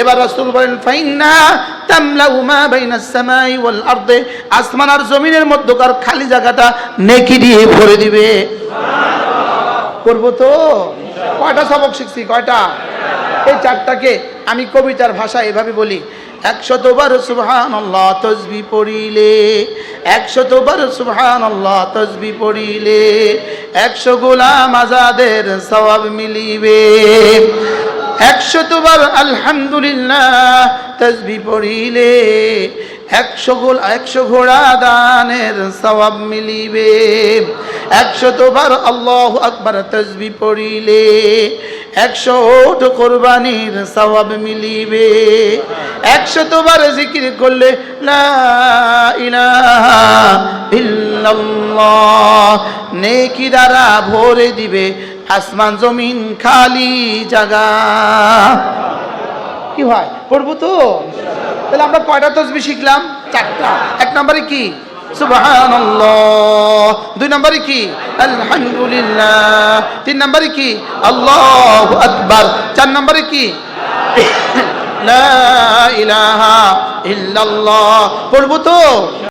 এবার রাসূল বলেন, ফাইন্না তামলাউ মা বাইনাস সামাই ওয়াল আরদে আসমান আর জমিনের মধ্যকার খালি জায়গাটা নেকি দিয়ে ভরে দিবে। করব তো? কয়টা সবক শিখছি, কয়টা? এই চারটাকে আমি কবিতার ভাষা এভাবে বলি। একশতবার সুবহান আল্লাহ তসবি পড়িলে, একশতবার সুবহান আল্লাহ পড়িলে, একশো গোলাম আজাদের সওয়াব মিলিবে। একশতবার আলহামদুলিল্লাহ তসবি পড়িলে একশো গোল, একশো ঘোড়া দানের সবাব মিলিবে। একশো একশতবার আল্লাহ আকবার তসবি পড়িলে একশো ওট কোরবানির সওয়াব মিলিবে। একশো একশতবার জিকির করলে নেকি দ্বারা ভরে দিবে আসমান জমিন খালি জাগা কি হয় পড়ব তো? তাহলে আমরা কয়টা তসবি শিখলাম? চারটা। এক নম্বরে কি? সুবহানাল্লাহ। দুই নম্বরে কি? আলহামদুলিল্লাহ। তিন নম্বরে কি? আল্লাহু আকবার। চার নম্বরে কি? লা ইলাহা ইল্লাল্লাহ। পড়ব তো?